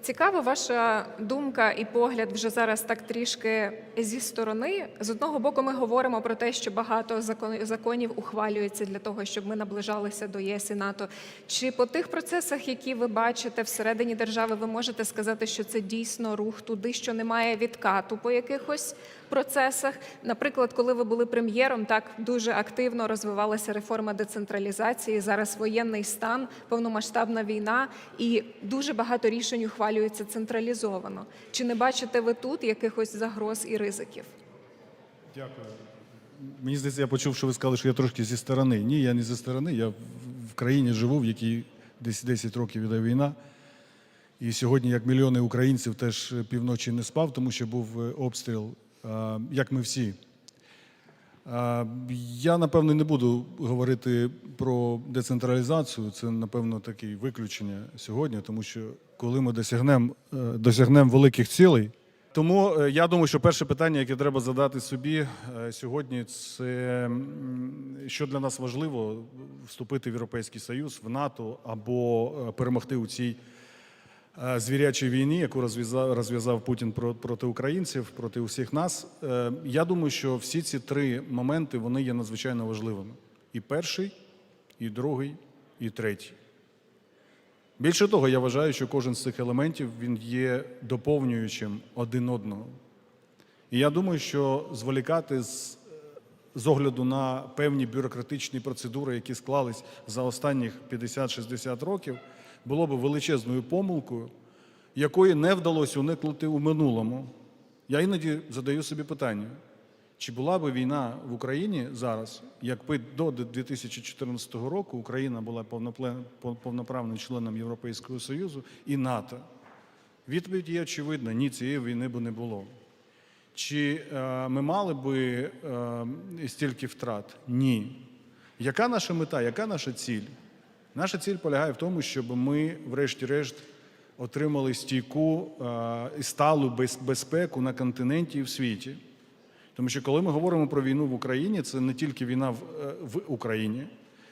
Цікава ваша думка і погляд вже зараз так трішки зі сторони. З одного боку, ми говоримо про те, що багато закон- законів ухвалюється для того, щоб ми наближалися до ЄС і НАТО. Чи по тих процесах, які ви бачите всередині держави, ви можете сказати, що це дійсно рух туди, що немає відкату по якихось процесах? Наприклад, коли ви були прем'єром, так дуже активно розвивалася реформа децентралізації. Зараз воєнний стан, повномасштабна війна, і дуже багато рішень ухвалюється централізовано. Чи не бачите ви тут якихось загроз і ризиків? Дякую. Мені здається, я почув, що ви сказали, що я трошки зі сторони. Ні, я не зі сторони. Я в- в країні живу, в якій десь 10 років іде війна. І сьогодні, як мільйони українців, теж півночі не спав, тому що був е, обстріл, як ми всі. А, Я, напевно, не буду говорити про децентралізацію. Це, напевно, таке виключення сьогодні, тому що коли ми досягнемо досягнем великих цілей, тому е, я думаю, що перше питання, яке треба задати собі е, сьогодні, це що для нас важливо вступити в Європейський Союз, в НАТО або е, перемогти у цій е, звірячій війні, яку розв'язав, розв'язав Путін проти українців, проти усіх нас. Е, Я думаю, що всі ці три моменти вони є надзвичайно важливими: і перший, і другий, і третій. Більше того, я вважаю, що кожен з цих елементів він є доповнюючим один одного. І я думаю, що зволікати з, з огляду на певні бюрократичні процедури, які склались за останніх 50-60 років, було б величезною помилкою, якої не вдалося уникнути у минулому. Я іноді задаю собі питання, чи була б війна в Україні зараз, якби до 2014 року Україна була повноправним членом Європейського Союзу і НАТО? Відповідь є очевидна: ні, цієї війни б не було. Чи е, ми мали би е, стільки втрат? Ні. Яка наша мета, яка наша ціль? Наша ціль полягає в тому, щоб ми, врешті-решт, отримали стійку е, і сталу без- безпеку на континенті і в світі. Тому що коли ми говоримо про війну в Україні, це не тільки війна е, в Україні,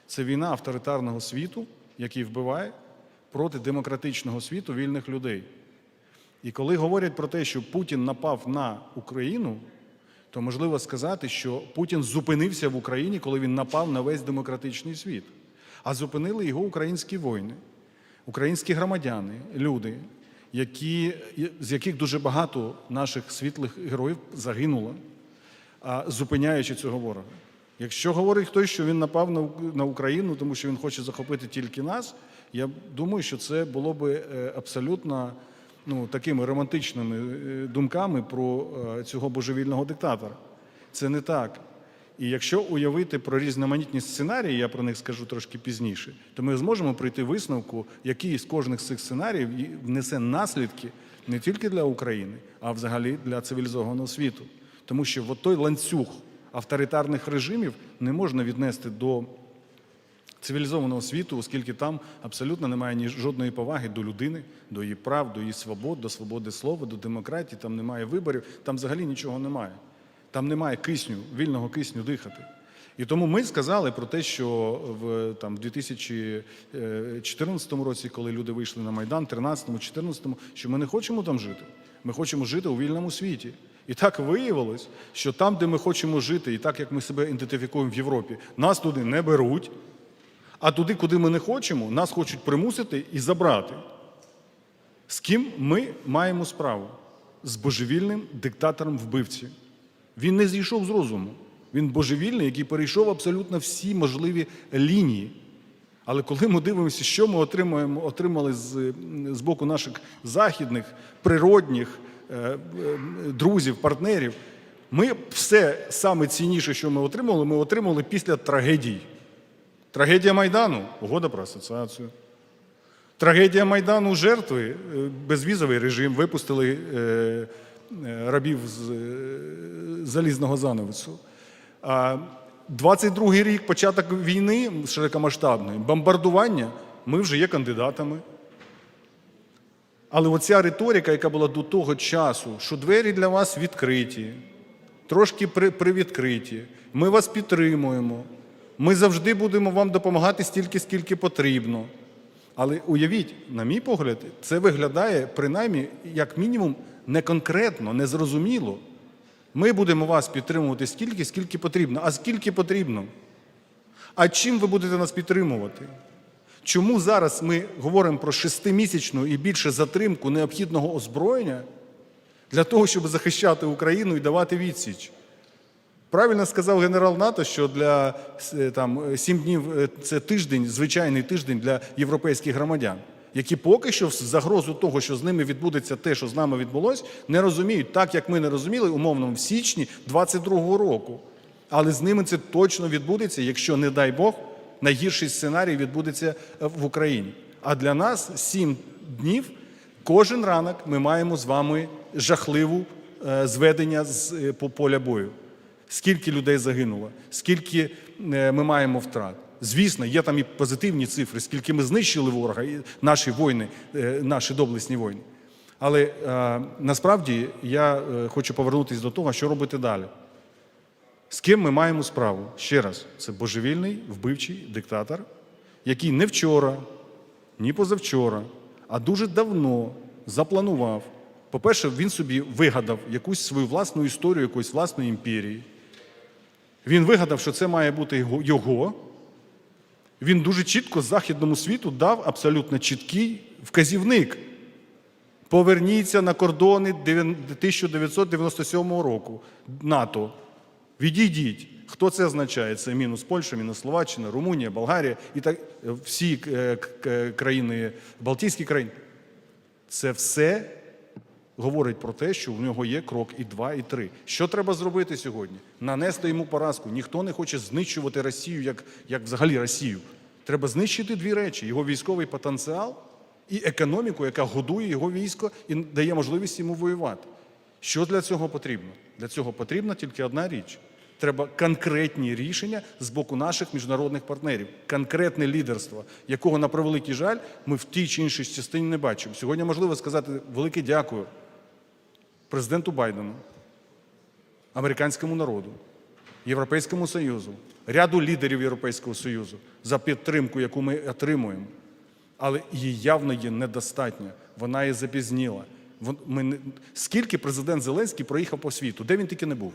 це війна авторитарного світу, який вбиває проти демократичного світу вільних людей. І коли говорять про те, що Путін напав на Україну, то можливо сказати, що Путін зупинився в Україні, коли він напав на весь демократичний світ. А зупинили його українські воїни, українські громадяни, люди, які, з яких дуже багато наших світлих героїв загинуло, зупиняючи цього ворога. Якщо говорить хтось, що він напав на Україну, тому що він хоче захопити тільки нас, я думаю, що це було би е, абсолютно ну, такими романтичними е, думками про е, цього божевільного диктатора. Це не так. І якщо уявити про різноманітні сценарії, я про них скажу трошки пізніше, то ми зможемо прийти висновку, який з кожних з цих сценаріїв внесе наслідки не тільки для України, а взагалі для цивілізованого світу. Тому що от той ланцюг авторитарних режимів не можна віднести до цивілізованого світу, оскільки там абсолютно немає ні жодної поваги до людини, до її прав, до її свобод, до свободи слова, до демократії, там немає виборів, там взагалі нічого немає. Там немає кисню, вільного кисню дихати. І тому ми сказали про те, що в там 2014 році, коли люди вийшли на Майдан, 13-му, 14-му, що ми не хочемо там жити. Ми хочемо жити у вільному світі. І так виявилось, що там, де ми хочемо жити, і так як ми себе ідентифікуємо в Європі, нас туди не беруть, а туди, куди ми не хочемо, нас хочуть примусити і забрати. З ким ми маємо справу? З божевільним диктатором вбивці. Він не зійшов з розуму. Він божевільний, який перейшов абсолютно всі можливі лінії. Але коли ми дивимося, що ми отримуємо, отримали з, з боку наших західних, природних е, е, друзів, партнерів, ми все саме цінніше, що ми отримали, ми отримали після трагедій. Трагедія Майдану угода про асоціацію. Трагедія Майдану жертви, е, безвізовий режим, випустили е, рабів з е, залізного занавесу. 22-й рік, початок війни широкомасштабної, бомбардування, ми вже є кандидатами. Але оця риторика, яка була до того часу, що двері для вас відкриті, трошки привідкриті, ми вас підтримуємо, ми завжди будемо вам допомагати стільки, скільки потрібно. Але уявіть, на мій погляд, це виглядає принаймні як мінімум не конкретно, не зрозуміло. Ми будемо вас підтримувати стільки, скільки потрібно. А скільки потрібно? А чим ви будете нас підтримувати? Чому зараз ми говоримо про шестимісячну і більше затримку необхідного озброєння для того, щоб захищати Україну і давати відсіч? Правильно сказав генерал НАТО, що для е, там сім днів е, це тиждень, звичайний тиждень для європейських громадян, які поки що в загрозу того, що з ними відбудеться те, що з нами відбулось, не розуміють, так як ми не розуміли умовно в січні 22-го року. Але з ними це точно відбудеться, якщо, не дай Бог, найгірший сценарій відбудеться е, в Україні. А для нас сім днів кожен ранок ми маємо з вами жахливу е, зведення з е, по- поля бою. Скільки людей загинуло, скільки ми маємо втрат. Звісно, є там і позитивні цифри, скільки ми знищили ворога, і наші воїни, е, наші доблесні воїни. Але е, насправді я е, хочу повернутися до того, що робити далі. З ким ми маємо справу? Ще раз, це божевільний вбивчий диктатор, який не вчора, ні позавчора, а дуже давно запланував. По-перше, він собі вигадав якусь свою власну історію, якоїсь власної імперії. Він вигадав, що це має бути його. Він дуже чітко західному світу дав абсолютно чіткий вказівник. Поверніться на кордони 1997 року НАТО. Відійдіть. Хто це означає? Це мінус Польща, мінус Словаччина, Румунія, Болгарія і так всі е, країни, Балтійські країни. Це все говорить про те, що в нього є крок і два, і три. Що треба зробити сьогодні? Нанести йому поразку. Ніхто не хоче знищувати Росію, як, як взагалі Росію. Треба знищити дві речі: його військовий потенціал і економіку, яка годує його військо і дає можливість йому воювати. Що для цього потрібно? Для цього потрібна тільки одна річ. Треба конкретні рішення з боку наших міжнародних партнерів, конкретне лідерство, якого, на превеликий жаль, ми в тій чи іншій частині не бачимо. Сьогодні можливо сказати велике дякую президенту Байдену, американському народу, Європейському Союзу, ряду лідерів Європейського Союзу за підтримку, яку ми отримуємо. Але її явно є недостатньо. Вона є запізніла. Ми. Скільки президент Зеленський проїхав по світу, де він тільки не був?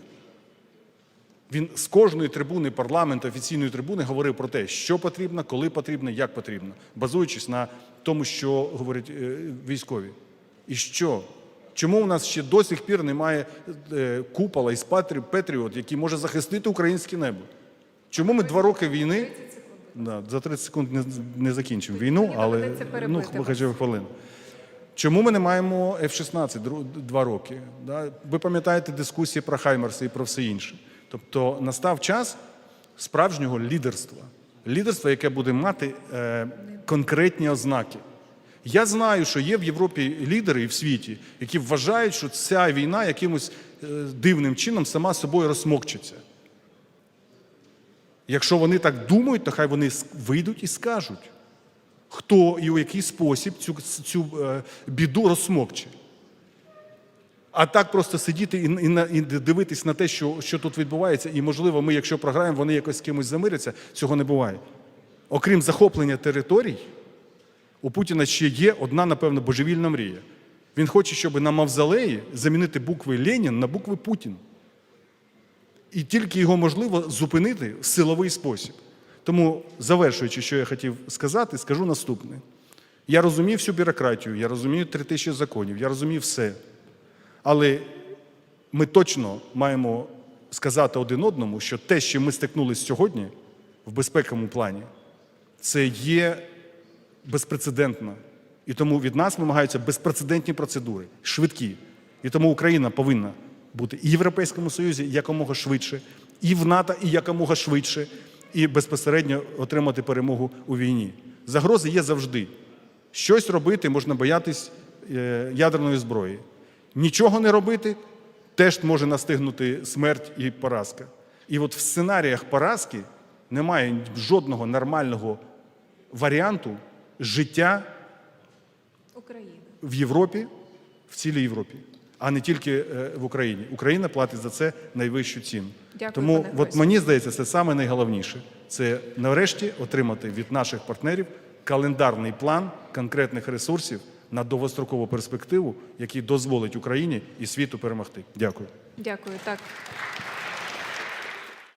Він з кожної трибуни парламенту, офіційної трибуни говорив про те, що потрібно, коли потрібно, як потрібно, базуючись на тому, що говорять е, військові. І що? Чому у нас ще до сих пір немає е, купола із Петріот, який може захистити українське небо? Чому ми два роки війни? Да, за 30 секунд не, не закінчимо війну, але ну, хоча б хвилину. Чому ми не маємо F-16 два роки? Да? Ви пам'ятаєте дискусії про Хаймерси і про все інше. Тобто настав час справжнього лідерства. Лідерства, яке буде мати е, конкретні ознаки. Я знаю, що є в Європі лідери і в світі, які вважають, що ця війна якимось е, дивним чином сама собою розсмокчиться. Якщо вони так думають, то хай вони вийдуть і скажуть, хто і у який спосіб цю, цю е, біду розсмокче. А так просто сидіти і, і, і дивитись на те, що, що тут відбувається, і, можливо, ми, якщо програємо, вони якось з кимось замиряться, цього не буває. Окрім захоплення територій, у Путіна ще є одна, напевно, божевільна мрія. Він хоче, щоб на мавзолеї замінити букви Ленін на букви Путін. І тільки його можливо зупинити в силовий спосіб. Тому, завершуючи, що я хотів сказати, скажу наступне. Я розумію всю бюрократію, я розумію три тисячі законів, я розумію все. Але ми точно маємо сказати один одному, що те, що ми стикнулися сьогодні в безпековому плані, це є безпрецедентно. І тому від нас вимагаються безпрецедентні процедури, швидкі. І тому Україна повинна бути і в Європейському Союзі якомога швидше, і в НАТО і якомога швидше, і безпосередньо отримати перемогу у війні. Загрози є завжди. Щось робити можна боятись е, ядерної зброї. Нічого не робити теж може настигнути смерть і поразка. І от в сценаріях поразки немає жодного нормального варіанту життя України. в Європі, в цілій Європі, а не тільки е, в Україні. Україна платить за це найвищу ціну. Дякую, Тому пане от мені здається, це саме найголовніше. Це нарешті отримати від наших партнерів календарний план конкретних ресурсів на довгострокову перспективу, який дозволить Україні і світу перемогти. Дякую. Дякую. Так.